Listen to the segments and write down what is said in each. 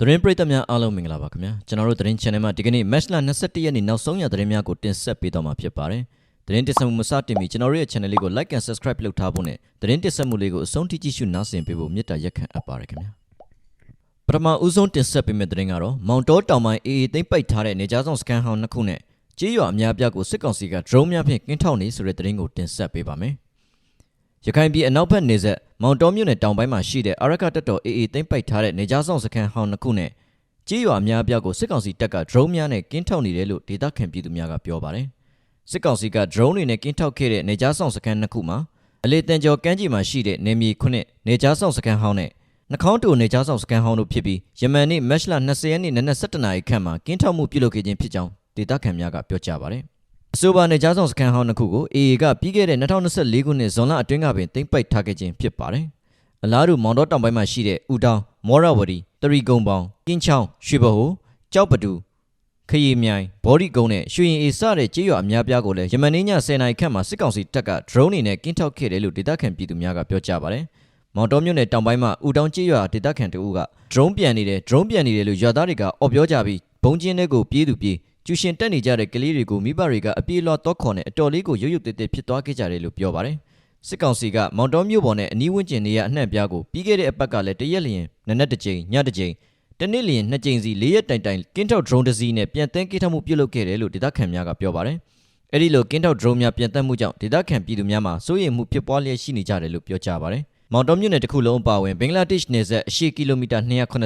သတင်းပရိသတ်များအားလုံးမင်္ဂလာပါခင်ဗျာကျွန်တော်တို့သတင်း channel မှာဒီကနေ့ match လ21ရက်နေ့နောက်ဆုံးရသတင်းများကိုတင်ဆက်ပေးတော့မှာဖြစ်ပါတယ်သတင်းတင်ဆက်မှုမစတင်မီကျွန်တော်တို့ရဲ့ channel လေးကို like and subscribe လုပ်ထားဖို့နဲ့သတင်းတင်ဆက်မှုလေးကိုအဆုံးထိကြည့်ရှုနားဆင်ပေးဖို့မေတ္တာရက်ခံအပ်ပါတယ်ခင်ဗျာပထမဦးဆုံးတင်ဆက်ပေးမယ့်သတင်းကတော့မောင်တောတောင်ပိုင်း AA သိမ်းပိုက်ထားတဲ့နေကြားဆောင်စကန်ဟောင်းနှစ်ခုနဲ့ကြေးရွာအများပြားကိုစစ်ကောင်စီက drone များဖြင့်ကင်းထောက်နေဆိုတဲ့သတင်းကိုတင်ဆက်ပေးပါမယ် ရခိုင်ပြည်အနောက်ဘက်နေဆက်မောင်တောမြို့နယ်တောင်ပိုင်းမှာရှိတဲ့အာရကတပ်တော် AA သိမ်းပိုက်ထားတဲ့နေကြားဆောင်စကန်ဟောင်းနှစ်ခုနဲ့ကြေးရွာအများအပြားကိုစစ်ကောင်စီတပ်က drone များနဲ့ကင်းထောက်နေတယ်လို့ဒေသခံပြည်သူများကပြောပါတယ်။စစ်ကောင်စီက drone တွေနဲ့ကင်းထောက်ခဲ့တဲ့နေကြားဆောင်စခန်းနှစ်ခုမှာအလေတန်ကျော်ကမ်းခြေမှာရှိတဲ့နေမြေခုနှစ်နေကြားဆောင်စခန်းဟောင်းနဲ့နှကောင်းတူနေကြားဆောင်စခန်းဟောင်းတို့ဖြစ်ပြီးယမန်နေ့မက်လ20ရက်နေ့နနက်7:00နာရီခန့်မှာကင်းထောက်မှုပြုလုပ်ခဲ့ခြင်းဖြစ်ကြောင်းဒေသခံများကပြောကြားပါတယ်။ အဆိုပါနေကြားဆောင်စခန်းဟောင်းနှစ်ခုကို AA ကပြီးခဲ့တဲ့2024ခုနှစ်ဇွန်လအတွင်းကပင်သိမ်းပိုက်ထားခဲ့ခြင်းဖြစ်ပါတယ်။အလားတူမောင်တော်တောင်ပိုင်းမှာရှိတဲ့ဦးတောင်မောရဝတီတရီကုံပေါင်ကင်းချောင်းရွှေဘဟိုကြောက်ပတူခရီမြိုင်ဘော်ဒီကုန်းနဲ့ရွှေရင်အေစတဲ့ကြေးရွာအများပြားကိုလည်းယမန်နေ့ည10:00နာရီခန့်မှာစစ်ကောင်စီတပ်က drone တွေနဲ့ကင်းထောက်ခဲ့တယ်လို့ဒေသခံပြည်သူများကပြောကြားပါတယ်။မောင်တော်မြို့နယ်တောင်ပိုင်းမှာဦးတောင်ကြေးရွာဒေသခံတအူးက drone ပြန်နေတယ် drone ပြန်နေတယ်လို့ရွာသားတွေကအော်ပြောကြပြီးဘုံကျင်းတဲ့ကိုပြေးသူပြေး ကျူရှင်တက်နေကြတဲ့ကလေးတွေကိုမိဘတွေကအပြေးလွှာတော့ခေါ်နဲ့အတော်လေးကိုရုပ်ရုပ်တဲတဲဖြစ်သွားခဲ့ကြတယ်လို့ပြောပါတယ်။စစ်ကောင်စီကမောင်တော်မြို့ပေါ်နဲ့အနီးဝန်းကျင်နေရအနှံ့ပြားကိုပြီးခဲ့တဲ့အပတ်ကလည်းတရက်လျင်နနက်တစ်ကြိမ်ညတစ်ကြိမ်တနေ့လျင်နှစ်ကြိမ်စီလေးရက်တိုင်တိုင်ကင်းထောက် drone တစ်စီးနဲ့ပြန်တန်းကင်းထောက်မှုပြုလုပ်ခဲ့တယ်လို့ဒေသခံများကပြောပါတယ်။အဲဒီလိုကင်းထောက် drone များပြန်တန်းမှုကြောင့်ဒေသခံပြည်သူများမှာစိုးရိမ်မှုဖြစ်ပွားလျက်ရှိနေကြတယ်လို့ပြောကြားပါတယ်။မောင်တော်မြို့နယ်တစ်ခုလုံးအပါအဝင်ဘင်္ဂလားဒေ့ရှ်နယ်စပ်အရှေ့ကီလိုမီတာ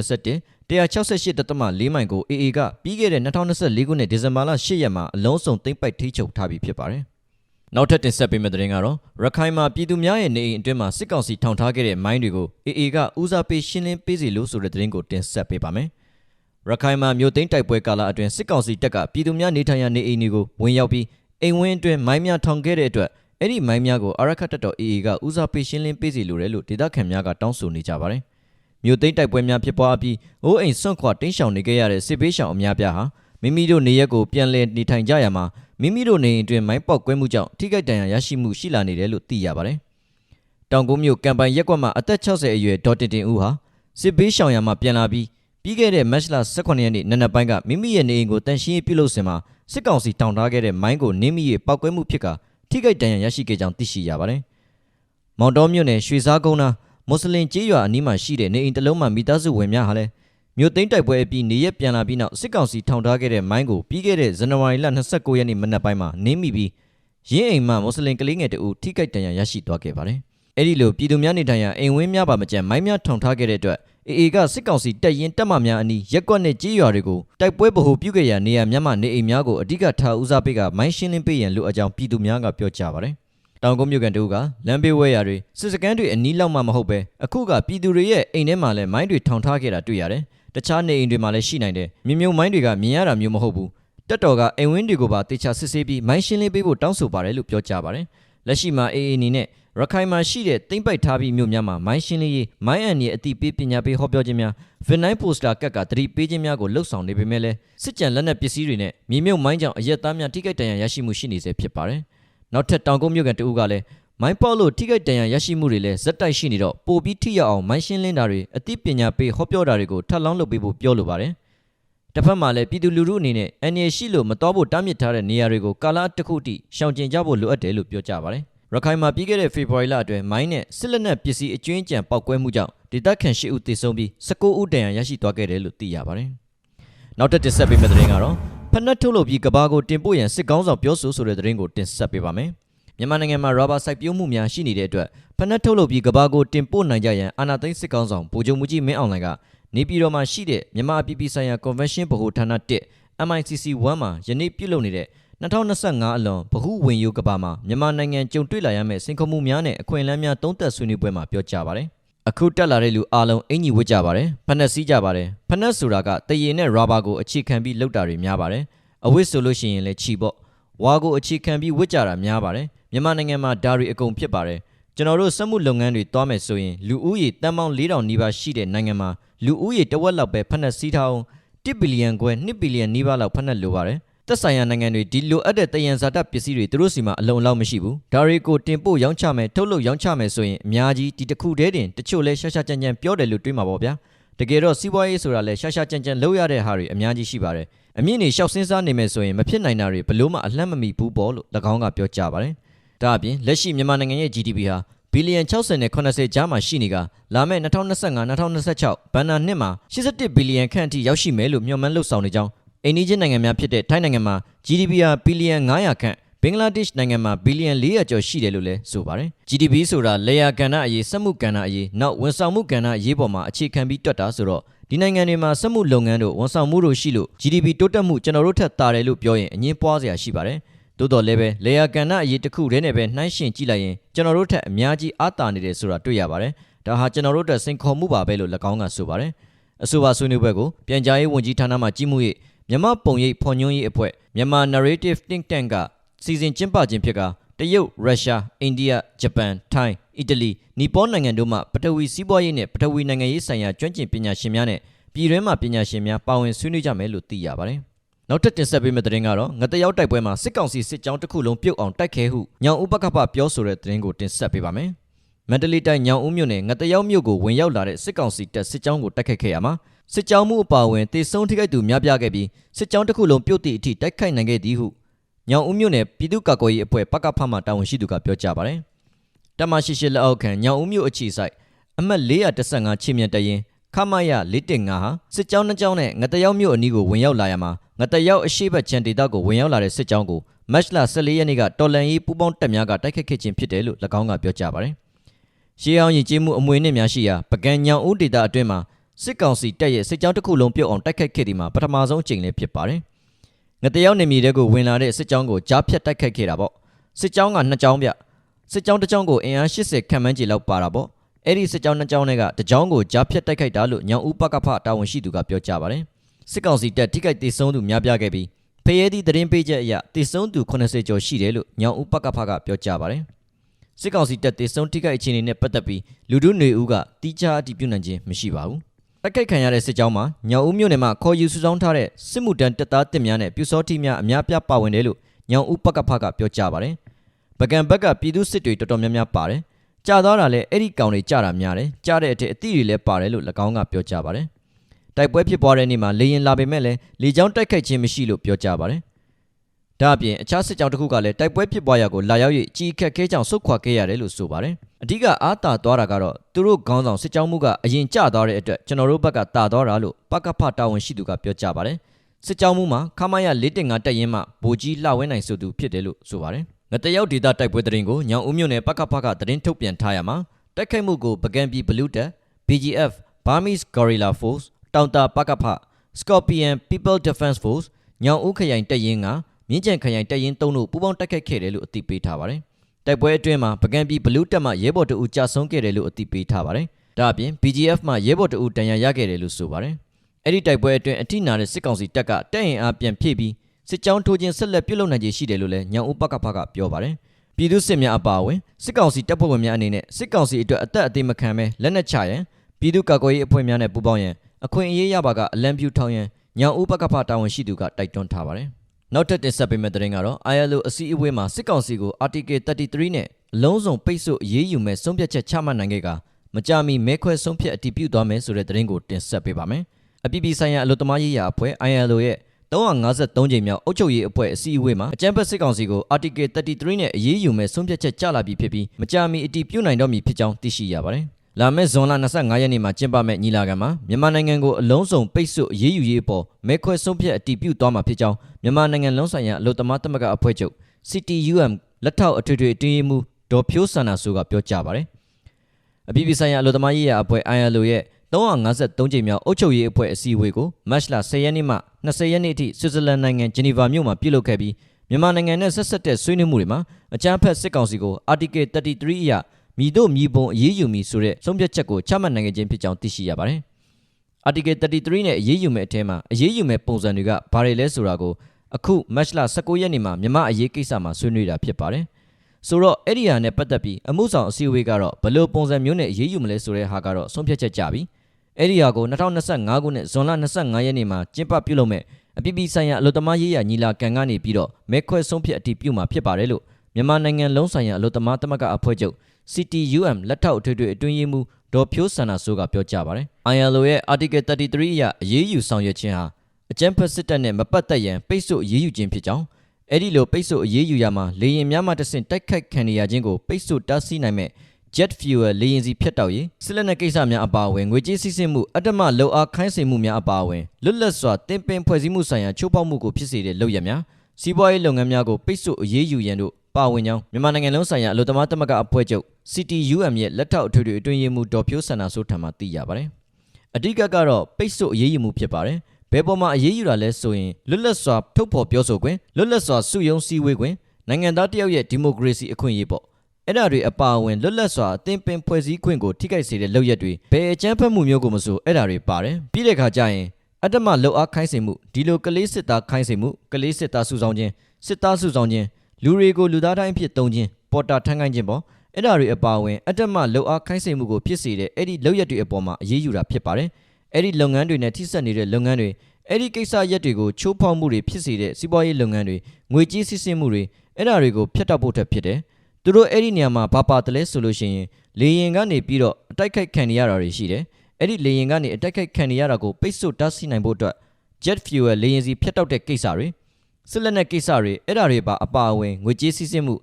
281 168.4မိုင်ကို AA ကပြီးခဲ့တဲ့2024ခုနှစ်ဒီဇင်ဘာလ10ရက်မှာအလုံးစုံသိမ်းပိုက်ထိချုပ်ထားပြီးဖြစ်ပါတယ်။နောက်ထပ်တင်ဆက်ပေးမယ့်သတင်းကတော့ရခိုင်မှာပြည်သူများရဲ့နေအိမ်အတွင်းမှာစစ်ကောင်စီထောင်ထားခဲ့တဲ့မိုင်းတွေကို AA ကဦးစားပေးရှင်းလင်းပေးစီလို့ဆိုတဲ့သတင်းကိုတင်ဆက်ပေးပါမယ်။ရခိုင်မှာမြို့သိမ်းတိုက်ပွဲကာလအတွင်းစစ်ကောင်စီတပ်ကပြည်သူများနေထိုင်ရာနေအိမ်တွေကိုဝင်ရောက်ပြီးအိမ်ဝင်းအတွင်းမိုင်းများထောင်ခဲ့တဲ့အတွက်အဲ့ဒီမိုင်းများကိုအာရခတ်တပ်တော် AA ကဦးစားပေးရှင်းလင်းပေးစီလိုတယ်လို့ဒေသခံများကတောင်းဆိုနေကြပါတယ်။ မြို့သိမ်းတိုက်ပွဲများဖြစ်ပွားပြီးအိုးအိမ်ဆွန့်ခွာတင်းရှောင်နေခဲ့ရတဲ့စစ်ပေးရှောင်အများပြားဟာမိမိတို့နေရက်ကိုပြန်လည်နေထိုင်ကြရမှာမိမိတို့နေအိမ်အတွင်းမိုင်းပေါက်ကွဲမှုကြောင့်ထိခိုက်ဒဏ်ရာရရှိမှုရှိလာနေတယ်လို့သိရပါတယ်။တောင်ကုန်းမြို့ကံပိုင်ရက်ကွက်မှာအသက်60အရွယ်ဒေါ်တင်တင်ဦးဟာစစ်ဘေးရှောင်ရမှာပြန်လာပြီးပြီးခဲ့တဲ့မတ်လ18ရက်နေ့နနက်ပိုင်းကမိမိရဲ့နေအိမ်ကိုတန်ရှင်းရေးပြုလုပ်စင်မှာစစ်ကောင်စီတောင်းထားခဲ့တဲ့မိုင်းကိုနင်းမိရေးပောက်ကွဲမှုဖြစ်ကထိခိုက်ဒဏ်ရာရရှိခဲ့ကြောင်းသိရှိရပါတယ်။မောင်တော်မြို့နယ်ရွှေစားကုန်းနာ မွတ်စလင်ကျေးရွာအနီးမှာရှိတဲ့နေအိမ်တစ်လုံးမှာမိသားစုဝင်များဟာလည်းမြို့သိမ်းတိုက်ပွဲအပြီးနေရက်ပြန်လာပြီးနောက်စစ်ကောင်စီထောင်ထားခဲ့တဲ့မိုင်းကိုပြီးခဲ့တဲ့ဇန်နဝါရီလ29ရက်နေ့မနက်ပိုင်းမှာနင်းမိပြီးရင်းအိမ်မှာမွတ်စလင်ကလေးငယ်တအူထိခိုက်ဒဏ်ရာရရှိသွားခဲ့ပါတယ်။အဲဒီလိုပြည်သူများနေထိုင်ရာအိမ်ဝင်းများပါမကျန်မိုင်းများထောင်ထားခဲ့တဲ့အတွက်အေအေကစစ်ကောင်စီတပ်ရင်တပ်မများအနီးရက်ကွက်နဲ့ကြေးရွာတွေကိုတိုက်ပွဲဗဟိုပြုခဲ့ရာနေရာများမှာနေအိမ်များကိုအဓိကထားဦးစားပေးကမိုင်းရှင်းလင်းပေးရန်လိုအပ်ကြောင်းပြည်သူများကပြောကြားပါတယ်။ တောင်ကုန်းမြို့ကန်တူကလမ်းဘေးဝဲရာတွေစစ်စကန်တွေအနီးလောက်မှမဟုတ်ပဲအခုကပြည်သူတွေရဲ့အိမ်ထဲမှာလည်းမိုင်းတွေထောင်ထားခဲ့တာတွေ့ရတယ်။တခြားနေအိမ်တွေမှာလည်းရှိနိုင်တယ်။မြမြုံမိုင်းတွေကမြင်ရတာမျိုးမဟုတ်ဘူး။တက်တော်ကအိမ်ဝင်းတွေကိုပါတေချာစစ်ဆေးပြီးမိုင်းရှင်းလင်းပေးဖို့တောင်းဆိုပါတယ်လို့ပြောကြားပါတယ်။လက်ရှိမှာအေအေအနေနဲ့ရခိုင်မှာရှိတဲ့တိမ့်ပိုက်ထားပြီးမြို့များမှာမိုင်းရှင်းလင်းရေးမိုင်းအန်ရဲ့အတိပေးပညာပေးဟောပြောခြင်းများဗင်နိုင်းပိုစတာကတ်ကတတိပေးခြင်းများကိုလှုပ်ဆောင်နေပေမဲ့လည်းစစ်ကြံလက်နက်ပစ္စည်းတွေနဲ့မြေမြုပ်မိုင်းကြောင့်အရက်သားများထိခိုက်ဒဏ်ရာရရှိမှုရှိနေစေဖြစ်ပါတယ်။ နောက်ထပ်တောင်ကုန်းမြို့ကန်တအူးကလည်းမိုင်းပေါက်လို့ထိခိုက်ဒဏ်ရာရရှိမှုတွေလည်းဇက်တိုက်ရှိနေတော့ပိုပြီးထိရောက်အောင်မိုင်းရှင်းလင်းတာတွေအသိပညာပေးဟောပြောတာတွေကိုထပ်လောင်းလုပ်ပေးဖို့ပြောလိုပါတယ်။တစ်ဖက်မှာလည်းပြည်သူလူထုအနေနဲ့အန်ရရှိလို့မတော်ဖို့တားမြစ်ထားတဲ့နေရာတွေကိုကာလတစ်ခုတည်းရှောင်ကျဉ်ကြဖို့လိုအပ်တယ်လို့ပြောကြပါတယ်။ရခိုင်မှာပြီးခဲ့တဲ့ဖေဖော်ဝါရီလအတွင်းမိုင်းနဲ့စစ်လက်နက်ပစ္စည်းအကျွင်းကြံပောက်ကွဲမှုကြောင့်ဒေသခံ၈ဦးသေဆုံးပြီး19ဦးဒဏ်ရာရရှိသွားခဲ့တယ်လို့သိရပါတယ်။နောက်ထပ်တင်ဆက်ပေးမယ့်သတင်းကတော့ ဖက်နက်ထုတ်လုပ်ပြီးကဘာကိုတင်ပို့ရန်စစ်ကောင်းဆောင်ပြောဆိုဆိုတဲ့သတင်းကိုတင်ဆက်ပေးပါမယ်။မြန်မာနိုင်ငံမှာရာဘာစိုက်ပျိုးမှုများရှိနေတဲ့အတွက်ဖက်နက်ထုတ်လုပ်ပြီးကဘာကိုတင်ပို့နိုင်ကြရန်အာဏာသိမ်းစစ်ကောင်းဆောင်ဗိုလ်ချုပ်မှုကြီးမင်းအောင်လှိုင်ကနေပြည်တော်မှာရှိတဲ့မြန်မာအပြည်ပြည်ဆိုင်ရာ Convention ဗဟိုဌာန1 MICC 1မှာယနေ့ပြုလုပ်နေတဲ့2025အလွန်ဗဟုဝင်ယူကဘာမှာမြန်မာနိုင်ငံကြုံတွေ့လာရမယ့်စင်ခုံမှုများနဲ့အခွင့်အလမ်းများသုံးသပ်ဆွေးနွေးပွဲမှာပြောကြားပါတယ်။ အခုတက်လာတဲ့လူအားလုံးအင်ကြီးဝတ်ကြပါတယ်။ဖက်နက်စီးကြပါတယ်။ဖက်နက်ဆိုတာကတရေနဲ့ရာဘာကိုအခြေခံပြီးလုပ်တာတွေများပါတယ်။အဝတ်ဆိုလို့ရှိရင်လည်းခြီပေါ့။ဝါကိုအခြေခံပြီးဝတ်ကြတာများပါတယ်။မြန်မာနိုင်ငံမှာဒါတွေအကုန်ဖြစ်ပါတယ်။ကျွန်တော်တို့စက်မှုလုပ်ငန်းတွေတွားမယ်ဆိုရင်လူဦးရေတန်ပေါင်း4000နီးပါးရှိတဲ့နိုင်ငံမှာလူဦးရေတဝက်လောက်ပဲဖက်နက်စီးထားအောင်1ဘီလီယံခွဲ2ဘီလီယံနီးပါးလောက်ဖက်နက်လိုပါတယ်။ သက်ဆိုင်ရာနိုင်ငံတွေဒီလိုအပ်တဲ့တယံဇာတပစ္စည်းတွေသူတို့စီမှာအလုံလောက်မရှိဘူးဒါတွေကိုတင်ပို့ရောင်းချမယ်ထုတ်လုပ်ရောင်းချမယ်ဆိုရင်အများကြီးဒီတစ်ခုတည်းတင်တချို့လဲရှာရှာကြံကြံပြောတယ်လို့တွေးမှာပေါ့ဗျာတကယ်တော့စီးပွားရေးဆိုတာလဲရှာရှာကြံကြံလုပ်ရတဲ့ဟာတွေအများကြီးရှိပါတယ်အမြင့်နေရှောက်စင်းစားနေမယ်ဆိုရင်မဖြစ်နိုင်တာတွေဘလို့မှအလှမ်းမမီဘူးပေါ့လို့၎င်းကပြောကြားပါတယ်ဒါအပြင်လက်ရှိမြန်မာနိုင်ငံရဲ့ GDP ဟာဘီလီယံ60နဲ့80ကြားမှာရှိနေကလာမယ့်2025-2026ဘဏ္ဍာနှစ်မှာ81ဘီလီယံခန့်အထိရောက်ရှိမယ်လို့မျှော်မှန်းလှုပ်ဆောင်နေကြောင်း အိန္ဒိယနိုင်ငံများဖြစ်တဲ့ထိုင်းနိုင်ငံမှာ GDP ဟာဘီလီယံ900ခန့်ဘင်္ဂလားဒေ့ရှ်နိုင်ငံမှာဘီလီယံ400ကျော်ရှိတယ်လို့လည်းဆိုပါတယ် GDP ဆိုတာလေယာကဏ္ဍအရေးစက်မှုကဏ္ဍအရေးနောက်ဝန်ဆောင်မှုကဏ္ဍအရေးပေါ်မှာအခြေခံပြီးတွက်တာဆိုတော့ဒီနိုင်ငံတွေမှာစက်မှုလုပ်ငန်းတို့ဝန်ဆောင်မှုတို့ရှိလို့ GDP တိုးတက်မှုကျွန်တော်တို့ထက်သာတယ်လို့ပြောရင်အငင်းပွားစရာရှိပါတယ်တိုးတော်လည်းပဲလေယာကဏ္ဍအရေးတစ်ခုတည်းနဲ့ပဲနှိုင်းယှဉ်ကြည့်လိုက်ရင်ကျွန်တော်တို့ထက်အများကြီးအားတာနေတယ်ဆိုတာတွေ့ရပါတယ်ဒါဟာကျွန်တော်တို့အတွက်စိန်ခေါ်မှုပါပဲလို့၎င်းကဆိုပါတယ်အဆိုပါဆွေးနွေးပွဲကိုပြန်ကြားရေးဝန်ကြီးဌာနမှကြီးမှု၍ မြန်မာပုံရိပ်ဖွံ့ဖြိုးရေးအဖွဲ့မြန်မာ Narrative Think Tank ကစီစဉ်ကျင်းပခြင်းဖြစ်ကတရုတ်ရုရှားအိန္ဒိယဂျပန်ထိုင်းအီတလီနီပေါနိုင်ငံတို့မှပထဝီစီးပွားရေးနဲ့ပထဝီနိုင်ငံရေးဆိုင်ရာကျွမ်းကျင်ပညာရှင်များနဲ့ပြည်တွင်းမှပညာရှင်များပါဝင်ဆွေးနွေးကြမယ်လို့သိရပါတယ်။နောက်ထပ်တင်ဆက်ပေးမယ့်သတင်းကတော့ငတရောက်တိုက်ပွဲမှာစစ်ကောင်စီစစ်ကြောင်းတစ်ခုလုံးပြုတ်အောင်တိုက်ခဲဟုညောင်ဦးပကပပြောဆိုတဲ့သတင်းကိုတင်ဆက်ပေးပါမယ်။မန္တလေးတိုင်းညောင်ဦးမြို့နယ်ငတရောက်မြို့ကိုဝင်ရောက်လာတဲ့စစ်ကောင်စီတပ်စစ်ကြောင်းကိုတိုက်ခိုက်ခဲ့ရမှာ စစ်ကြောင်းမှုအပါအဝင်တေဆုံးထိခိုက်သူများပြားခဲ့ပြီးစစ်ကြောင်းတစ်ခုလုံးပြုတ်သည့်အထိတိုက်ခိုက်နိုင်ခဲ့သည်ဟုညောင်ဦးမြို့နယ်ပြည်သူ့ကာကွယ်ရေးအဖွဲ့ပကဖမှတာဝန်ရှိသူကပြောကြားပါတယ်။တမရှိရှိလက်အောက်ခံညောင်ဦးမြို့အခြေဆိုင်အမှတ်415ချင်းမြတ်တရင်ခမရ415ဟာစစ်ကြောင်းနှစ်ကြောင်းနဲ့ငတရောက်မြို့အနီးကိုဝင်ရောက်လာရမှာငတရောက်အရှိတ်ချန်ဒေသကိုဝင်ရောက်လာတဲ့စစ်ကြောင်းကိုမတ်လ14ရက်နေ့ကတော်လန်ရေးပူးပေါင်းတပ်များကတိုက်ခတ်ခဲ့ခြင်းဖြစ်တယ်လို့၎င်းကပြောကြားပါတယ်။ရှေးအောင်ရင်ကျေးမှုအမွေနဲ့များရှိရာပကံညောင်ဦးဒေသအတွင်းမှာ စစ်ကောင်စီတပ်ရဲ့စစ်ကြောင်းတစ်ခုလုံးပြုတ်အောင်တိုက်ခတ်ခဲ့ဒီမှာပထမဆုံးအကြိမ်လည်းဖြစ်ပါတယ်။ငတရောက်နေမြေတဲကိုဝင်လာတဲ့စစ်ကြောင်းကိုကြားဖြတ်တိုက်ခတ်ခဲ့တာပေါ့။စစ်ကြောင်းကနှစ်ကြောင်းပြစစ်ကြောင်းတစ်ကြောင်းကိုအင်အား80ခန့်မှန်းကြီးလောက်ပါတာပေါ့။အဲ့ဒီစစ်ကြောင်းနှစ်ကြောင်းတွေကတကြောင်းကိုကြားဖြတ်တိုက်ခိုက်တာလို့ညောင်ဦးပကဖတာဝန်ရှိသူကပြောကြားပါတယ်စစ်ကောင်စီတပ်ထိခိုက်ဒေဆုံးသူများပြားခဲ့ပြီးဖရဲသည့်သတင်းပေးချက်အရဒေဆုံးသူ80ကျော်ရှိတယ်လို့ညောင်ဦးပကဖကပြောကြားပါတယ်စစ်ကောင်စီတပ်ဒေဆုံးထိခိုက်အခြေအနေနဲ့ပတ်သက်ပြီးလူထုနေဦးကတီးခြားအတည်ပြုနိုင်ခြင်းမရှိပါဘူး တိုက်ခိုက်ခံရတဲ့စစ်ကြောင်းမှာညောင်ဦးမြို့နယ်မှာခေါ်ယူစုဆောင်းထားတဲ့စစ်မှုတန်းတပ်သားတစ်များနဲ့ပြူစောတိများအများပြားပါဝင်တယ်လို့ညောင်ဦးပကဖကပြောကြားပါတယ်။ပကံဘက်ကပြည်သူစစ်တွေတော်တော်များများပါတယ်ကြာသွားတာလည်းအဲ့ဒီကောင်တွေကြာတာများတယ်ကြာတဲ့အထက်အသည့်တွေလည်းပါတယ်လို့၎င်းကပြောကြားပါတယ်တိုက်ပွဲဖြစ်ပွားတဲ့နေ့မှာလေရင်လာပေမဲ့လည်းလေကြောင်းတိုက်ခိုက်ခြင်းမရှိလို့ပြောကြားပါတယ် ဒါအပြင်အခြားစစ်ကြောင်းတစ်ခုကလည်းတိုက်ပွဲဖြစ်ပွားရာကိုလာရောက်၍ကြီးခက်ခဲကြောင်ဆုတ်ခွာခဲ့ရတယ်လို့ဆိုပါတယ်အဓိကအားတာသွားတာကတော့သူတို့ခေါင်းဆောင်စစ်ကြောင်းမှုကအရင်ကျသွားတဲ့အတွက်ကျွန်တော်တို့ဘက်ကတာသွားတာလို့ပကဖတာဝန်ရှိသူကပြောကြားပါတယ်စစ်ကြောင်းမှုမှာခမရ415တက်ရင်မှဗိုလ်ကြီးလှဝင်းနိုင်ဆိုသူဖြစ်တယ်လို့ဆိုပါတယ်ငတရောက်ဒေတာတိုက်ပွဲတရင်ကိုညောင်ဦးမြို့နယ်ပကဖကတရင်ထုတ်ပြန်ထားရမှာတိုက်ခိုက်မှုကိုပကံပြည်ဘလူးတက် BGF Burmese Guerrilla Force တောင်တာပကဖ Scorpion People Defense Force ညောင်ဦးခရိုင်တပ်ရင်းက မြင်းကြံခရိုင်တပ်ရင်း၃တို့ပူးပေါင်းတိုက်ခိုက်ခဲ့တယ်လို့အသိပေးထားပါတယ်တိုက်ပွဲအတွင်းမှာပကံပြည်ဘလူးတက်မှရဲဘော်တအူကြာဆုံးခဲ့တယ်လို့အသိပေးထားပါတယ်ဒါအပြင် BGF မှရဲဘော်တအူတန်ရာရခဲ့တယ်လို့ဆိုပါတယ်အဲ့ဒီတိုက်ပွဲအတွင်းအထိနာတဲ့စစ်ကောင်စီတပ်ကတပ်ရင်အားပြန်ဖြည့်ပြီးစစ်ကြောင်းထိုးခြင်းဆက်လက်ပြုလုပ်နိုင်ခြေရှိတယ်လို့လည်းညောင်ဦးပကဖကပြောပါတယ်။ပြည်သူစစ်များအပါအဝင်စစ်ကောင်စီတပ်ဖွဲ့ဝင်များအနေနဲ့စစ်ကောင်စီအတွက်အသက်အသေးမခံဘဲလက်နက်ချရန်ပြည်သူ့ကာကွယ်ရေးအဖွဲ့များနဲ့ပူးပေါင်းရန်အခွင့်အရေးရပါကအလံပြူထောင်းရန်ညောင်ဦးပကဖတာဝန်ရှိသူကတိုက်တွန်းထားပါတယ်။ နောက်ထပ်တင်ဆက်ပေးမယ့်သတင်းကတော့ ILO အစည်းအဝေးမှာစစ်ကောင်စီကို Article 33နဲ့အလုံးစုံပိတ်ဆို့အရေးယူမဲ့ဆုံးဖြတ်ချက်ချမှတ်နိုင်ခဲ့ကမကြမီမဲခွဲဆုံးဖြတ်အတည်ပြုသွားမယ်ဆိုတဲ့သတင်းကိုတင်ဆက်ပေးပါမယ်။အပြည်ပြည်ဆိုင်ရာအလို့သမားရေးရာအဖွဲ့ ILO ရဲ့353ကြိမ်မြောက်အုပ်ချုပ်ရေးအဖွဲ့အစည်းအဝေးမှာအကြံဖက်စစ်ကောင်စီကို Article 33နဲ့အရေးယူမဲ့ဆုံးဖြတ်ချက်ကျလာပြီဖြစ်ပြီးမကြာမီအတည်ပြုနိုင်တော့မည်ဖြစ်ကြောင်းသိရှိရပါတယ်။ လာမယ့်ဇွန်လ25ရက်နေ့မှာကျင်းပမယ့်ညီလာခံမှာမြန်မာနိုင်ငံကိုအလုံးစုံပိတ်ဆို့အရေးယူရေးအပေါ်မဲခွဲဆုံးဖြတ်အတည်ပြုသွားမှာဖြစ်ကြောင်းမြန်မာနိုင်ငံလုံးဆိုင်ရာအလို့သမားသမဂ္ဂအဖွဲ့ချုပ် CTUM လက်ထောက်အထွေထွေအတွင်းရေးမှူးဒေါ်ဖြိုးစန္ဒာဆိုကပြောကြားပါတယ်။အပြည်ပြည်ဆိုင်ရာအလို့သမားရေးရာအဖွဲ့ ILO ရဲ့353ကြိမ်မြောက်အုပ်ချုပ်ရေးအဖွဲ့အစည်းအဝေးကိုမတ်လ10ရက်နေ့မှ20ရက်နေ့အထိဆွစ်ဇာလန်နိုင်ငံဂျနီဗာမြို့မှာပြုလုပ်ခဲ့ပြီးမြန်မာနိုင်ငံနဲ့ဆက်ဆက်တဲ့ဆွေးနွေးမှုတွေမှာအကြမ်းဖက်စစ်ကောင်စီကို Article 33အရ မြည်တို့မြည်ပုံအရေးယူမည်ဆိုတဲ့ဆုံးဖြတ်ချက်ကိုချမှတ်နိုင်ခြင်းဖြစ်ကြောင်းသိရှိရပါတယ်။ Article 33နဲ့အရေးယူမဲ့အထက်မှာအရေးယူမဲ့ပုံစံတွေကဘာတွေလဲဆိုတာကိုအခုမတ်လ19ရက်နေ့မှာမြန်မာအရေးကိစ္စမှာဆွေးနွေးတာဖြစ်ပါတယ်။ဆိုတော့အဲ့ဒီဟာနဲ့ပတ်သက်ပြီးအမှုဆောင်အစည်းအဝေးကတော့ဘယ်လိုပုံစံမျိုးနဲ့အရေးယူမလဲဆိုတဲ့ဟာကတော့ဆုံးဖြတ်ချက်ကြပြီ။အဲ့ဒီဟာကို2025ခုနှစ်ဇွန်လ25ရက်နေ့မှာကျင်းပပြုလုပ်မဲ့အပြည်ပြည်ဆိုင်ရာအလို့သမားရေးရာညီလာခံကနေပြီးတော့မဲခွဲဆုံးဖြတ်အတည်ပြုမှာဖြစ်ပါတယ်လို့မြန်မာနိုင်ငံလုံးဆိုင်ရာအလို့သမားသမဂ္ဂအဖွဲ့ချုပ် CTUM လက်ထောက်အထွေထွေအတွင်းရေးမှူးဒေါ်ဖြိုးစန္ဒဆိုးကပြောကြားပါတယ်။ ILO ရဲ့ Article 33အရအရေးယူဆောင်ရွက်ခြင်းဟာအကြမ်းဖက်စစ်တပ်နဲ့မပတ်သက်ရန်ပိတ်ဆို့အရေးယူခြင်းဖြစ်ကြောင်းအဲ့ဒီလိုပိတ်ဆို့အရေးယူရမှာလေရင်များမှတဆင့်တိုက်ခိုက်ခံရခြင်းကိုပိတ်ဆို့တားဆီးနိုင်မဲ့ jet fuel လေရင်စီဖြတ်တောက်ရေးစစ်လက်နက်ကိစ္စများအပါအဝင်ငွေကြေးစီးဆင်းမှုအတ္တမလုံအားခိုင်းစေမှုများအပါအဝင်လွတ်လပ်စွာတင်ပင်ဖွဲ့စည်းမှုဆိုင်ရာချိုးဖောက်မှုကိုဖြစ်စေတဲ့လုပ်ရများစီးပွားရေးလုပ်ငန်းများကိုပိတ်ဆို့အရေးယူရန်တို့ ပါဝင်ကြောင်းမြန်မာနိုင်ငံလုံးဆိုင်ရာအလို့သမားသမဂ္ဂအဖွဲ့ချုပ် CTUM ရဲ့လက်ထောက်အထွေထွေအတွင်းရေးမှူးဒေါ်ဖြိုးစန္ဒဆိုးထံမှသိရပါတယ်အဓိကကတော့ပိတ်ဆို့အရေးယူမှုဖြစ်ပါတယ်ဘယ်ပေါ်မှာအရေးယူတာလဲဆိုရင်လွတ်လပ်စွာထုတ်ဖော်ပြောဆိုခွင့်လွတ်လပ်စွာစုယုံစည်းဝေးခွင့်နိုင်ငံသားတယောက်ရဲ့ဒီမိုကရေစီအခွင့်အရေးပေါ့အဲ့ဒါတွေအပါအဝင်လွတ်လပ်စွာအသင်ပင်ဖွဲ့စည်းခွင့်ကိုထိခိုက်စေတဲ့လုပ်ရက်တွေဘယ်အကြမ်းဖက်မှုမျိုးကိုမဆိုအဲ့ဒါတွေပါတယ်ပြီးတဲ့ခါကျရင်အတ္တမလှုပ်အားခိုင်းစေမှုဒီလိုကလေးစစ်သားခိုင်းစေမှုကလေးစစ်သားစုဆောင်ခြင်းစစ်သားစုဆောင်ခြင်း လူတွေကိုလူသားတိုင်းအဖြစ်သုံးခြင်းပေါ်တာထမ်းခိုင်းခြင်းပေါ့အဲ့ဒါတွေအပါအဝင်အတ္တမလှုပ်အားခိုင်းစေမှုကိုဖြစ်စေတဲ့အဲ့ဒီလုပ်ရက်တွေအပေါ်မှာအရေးယူတာဖြစ်ပါတယ်အဲ့ဒီလုပ်ငန်းတွေနဲ့ထိစပ်နေတဲ့လုပ်ငန်းတွေအဲ့ဒီကိစ္စရက်တွေကိုချိုးဖောက်မှုတွေဖြစ်စေတဲ့စီးပွားရေးလုပ်ငန်းတွေငွေကြေးစစ်ဆင်မှုတွေအဲ့ဒါတွေကိုဖျက်တောက်ဖို့ထက်ဖြစ်တယ်သူတို့အဲ့ဒီနေရာမှာဘာပါတယ်လဲဆိုလို့ရှိရင်လေရင်ကနေပြီးတော့အတိုက်ခိုက်ခံနေရတာတွေရှိတယ်အဲ့ဒီလေရင်ကနေအတိုက်ခိုက်ခံနေရတာကိုပိတ်ဆို့တားဆီးနိုင်ဖို့အတွက် jet fuel လေရင်စီဖျက်တောက်တဲ့ကိစ္စတွေ စစ်လက်နက်ကိစ္စတွေအဲ့ဒါတွေပါအပါအဝင်ငွေကြေးစီးဆင်းမှု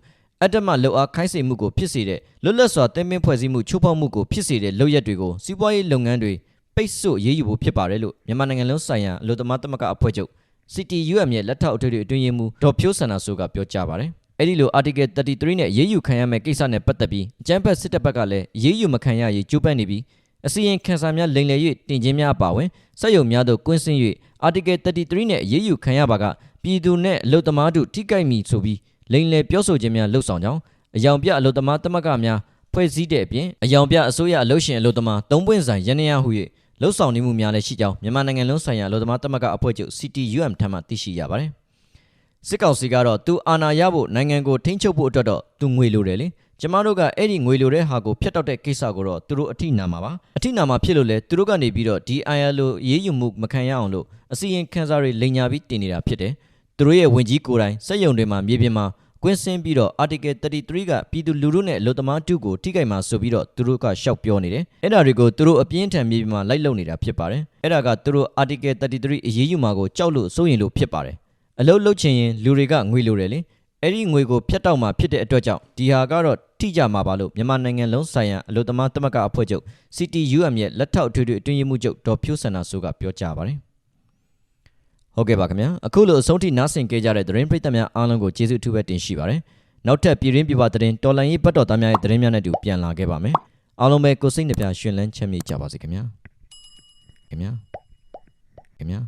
အတ္တမလောက်အားခိုင်းစေမှုကိုဖြစ်စေတဲ့လွတ်လပ်စွာတင်ပင်းဖွဲ့စည်းမှုချိုးဖောက်မှုကိုဖြစ်စေတဲ့လုပ်ရက်တွေကိုစီးပွားရေးလုပ်ငန်းတွေပိတ်ဆို့ရေးယူဖို့ဖြစ်ပါတယ်လို့မြန်မာနိုင်ငံလုံးဆိုင်ရာအလို့သမားသမဂ္ဂအဖွဲ့ချုပ် CTUM ရဲ့လက်ထောက်အထွေထွေအတွင်းရေးမှူးဒေါ်ဖြိုးစန္ဒဆိုးကပြောကြားပါတယ်အဲ့ဒီလို article 33နဲ့ရေးယူခံရမယ့်ကိစ္စနဲ့ပတ်သက်ပြီးအကြမ်းဖက်စစ်တပ်ဘက်ကလည်းရေးယူမခံရရေးကြိုးပမ်းနေပြီးအစီရင်ခံစာများလိမ်လည်၍တင်ခြင်းများအပါအဝင်စက်ရုံများသို့ကွင်းဆင်း၍ article 33နဲ့ရေးယူခံရပါက ပြည်သူနဲ့အလုတ်သမားတို့ထိကြိုက်မိဆိုပြီးလိမ်လည်ပြောဆိုခြင်းများလှုပ်ဆောင်ကြောင်းအယောင်ပြအလုတ်သမားသမဂ္ဂများဖွဲ့စည်းတဲ့အပြင်အယောင်ပြအစိုးရအလုပ်ရှင်အလုတ်သမားသုံးပွင့်ဆိုင်ရန်ရဟု၍လှုပ်ဆောင်နေမှုများလည်းရှိကြောင်းမြန်မာနိုင်ငံလုံးဆိုင်ရာအလုတ်သမားသမဂ္ဂအဖွဲ့ချုပ် CTUM ထံမှသိရှိရပါတယ်စစ်ကောင်စီကတော့သူအာဏာရဖို့နိုင်ငံကိုထိန်းချုပ်ဖို့အတွက်တော့သူငွေလိုတယ်လေကျမတို့ကအဲ့ဒီငွေလိုတဲ့ဟာကိုဖျက်တောက်တဲ့ကိစ္စကိုတော့သူတို့အထိနာမှာပါအထိနာမှာဖြစ်လို့လဲသူတို့ကနေပြီးတော့ဒီ ILO ရေးယူမှုမခံရအောင်လို့အစီရင်ခံစာတွေလိန်ညာပြီးတင်နေတာဖြစ်တယ် သူတို့ရဲ့ဝင်ကြီးကိုယ်တိုင်စက်ရုံတွေမှာမြေပြင်မှာကွင်းစင်းပြီးတော့ article 33ကပြည်သူလူထုနဲ့လူသမားတုကိုထိခိုက်မှာဆိုပြီးတော့သူတို့ကရှောက်ပြောနေတယ်အဲ့ဒါတွေကိုသူတို့အပြင်းထန်မြေပြင်မှာလိုက်လုပ်နေတာဖြစ်ပါတယ်အဲ့ဒါကသူတို့ article 33အရေးယူမှာကိုကြောက်လို့စိုးရင်လို့ဖြစ်ပါတယ်အလုတ်လုတ်ချင်ရင်လူတွေကငွေလိုတယ်လေအဲ့ဒီငွေကိုဖျက်တောက်မှာဖြစ်တဲ့အတွက်ကြောင့်ဒီဟာကတော့ထိကြမှာပါလို့မြန်မာနိုင်ငံလုံးဆိုင်ရာအလို့သမားသမဂ္ဂအဖွဲ့ချုပ် CTUM ရဲ့လက်ထောက်အထွေထွေအတွင်းရေးမှူးချုပ်ဒေါ်ဖြိုးစန္ဒဆိုးကပြောကြားပါတယ် ဟုတ်ကဲ့ပါခင်ဗျာအခုလိုအဆုံးထိနားဆင်ကြကြတဲ့သတင်းပရိသတ်များအားလုံးကိုကျေးဇူးအထူးပဲတင်ရှိပါတယ်နောက်ထပ်ပြည်ရင်းပြပသတင်းတော်လန်ရေးဘတ်တော်သားများရဲ့သတင်းများနဲ့တူပြန်လာခဲ့ပါမယ်အားလုံးပဲကိုစိတ်နှပြရှင်လန်းချမ်းမြေ့ကြပါစေခင်ဗျာခင်ဗျာခင်ဗျာ